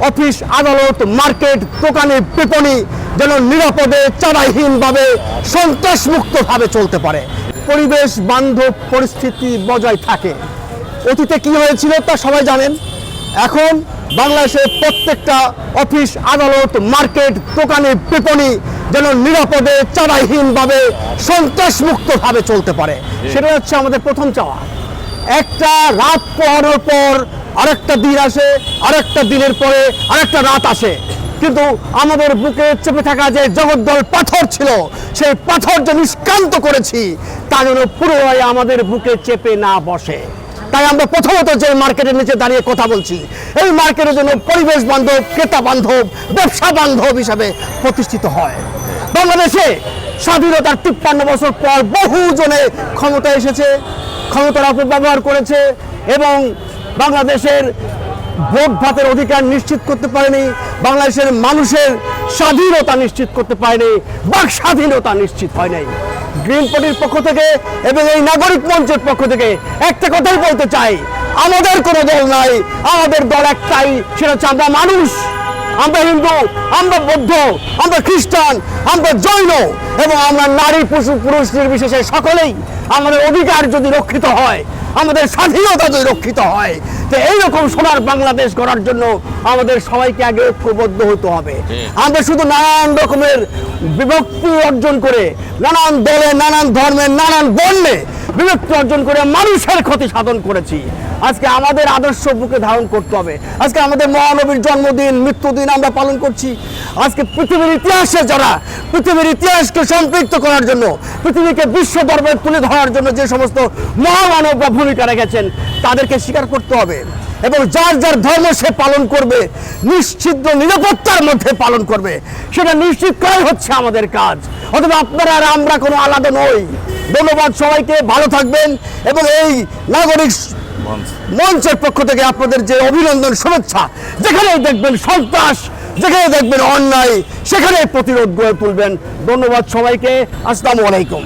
Office আদালত market দোকানে বিপণী যেন নিরাপদে চাঁদাহীনভাবে সন্ত্রাসমুক্তভাবে চলতে পারে। পরিবেশ বান্ধব পরিস্থিতি বজায় থাকে। অতীতে কি হয়েছিল তা সবাই জানেন। এখন বাংলাদেশের প্রত্যেকটা অফিস আদালত মার্কেট দোকানে বিপণী যেন নিরাপদে চাঁদাহীনভাবে সন্ত্রাসমুক্তভাবে চলতে পারে। সেটা হচ্ছে আমাদের প্রথম চাওয়া। একটা রাত পোহানোর পর আরেকটা দিন আসে, আরেকটা দিনের পরে আরেকটা রাত আসে। কিন্তু আমাদের বুকে চেপে থাকা যে জগদ্দল পাথর ছিল, সেই পাথর যে নিষ্কান্ত করেছি, তা যেন পুরোটাই আমাদের বুকে চেপে না বসে। তাই আমরা প্রথমত যে মার্কেটের নিচে দাঁড়িয়ে কথা বলছি, এই মার্কেটের জন্য পরিবেশ বান্ধব, ক্রেতা বান্ধব, ব্যবসা বান্ধব হিসাবে প্রতিষ্ঠিত হয়। বাংলাদেশে স্বাধীনতার তিপ্পান্ন বছর পর বহু জনে ক্ষমতা এসেছে, ক্ষমতার অপব্যবহার করেছে, এবং বাংলাদেশের ভোট ভাতের অধিকার নিশ্চিত করতে পারেনি, বাংলাদেশের মানুষের স্বাধীনতা নিশ্চিত করতে পারেনি, বাক স্বাধীনতা নিশ্চিত হয় নাই। গ্রিন পার্টির পক্ষ থেকে এবং এই নাগরিক মঞ্চের পক্ষ থেকে একটা কথাই বলতে চাই, আমাদের কোনো দল নাই, আমাদের দল একটাই, সেটা হচ্ছে আমরা মানুষ, আমরা হিন্দু, আমরা বৌদ্ধ, আমরা খ্রিস্টান, আমরা জৈন এবং আমরা নারী পশু পুরুষ নির্বিশেষে সকলেই আমাদের অধিকার যদি রক্ষিত হয়, আমাদের স্বাধীনতা যদি রক্ষিত হয় তো এইরকম সোনার বাংলাদেশ গড়ার জন্য আমাদের সবাইকে আগে ঐক্যবদ্ধ হতে হবে। আমরা শুধু নানান রকমের বিভক্তি অর্জন করে নানান দলে নানান ধর্মে নানান বর্ণে বিভক্তি অর্জন করে মানুষের ক্ষতি সাধন করেছি। আজকে আমাদের আদর্শ বুকে ধারণ করতে হবে। আজকে আমাদের মহানবীর জন্মদিন মৃত্যুদিন আমরা পালন করছি। আজকে পৃথিবীর ইতিহাসে যারা, পৃথিবীর ইতিহাসকে সম্পৃক্ত করার জন্য, পৃথিবীকে বিশ্ব দরবারে তুলে ধরার জন্য যে সমস্ত মহামানবরা ভূমিকা রেখেছেন, তাদেরকে স্বীকার করতে হবে। এবং যার যার ধর্ম সে পালন করবে নিশ্চিদ্র নিরাপত্তার মধ্যে পালন করবে। সেটা নিশ্চিত করাই হচ্ছে আমাদের কাজ। অথবা আপনারা আর আমরা কোনো আলাদা নই। ধন্যবাদ সবাইকে, ভালো থাকবেন। এবং এই নাগরিক মঞ্চের পক্ষ থেকে আপনাদের যে অভিনন্দন, শুভেচ্ছা, যেখানেই দেখবেন সন্ত্রাস যেখানে দেখবেন অন্যায় সেখানে প্রতিরোধ গড়ে তুলবেন। ধন্যবাদ সবাইকে। আসসালামু আলাইকুম।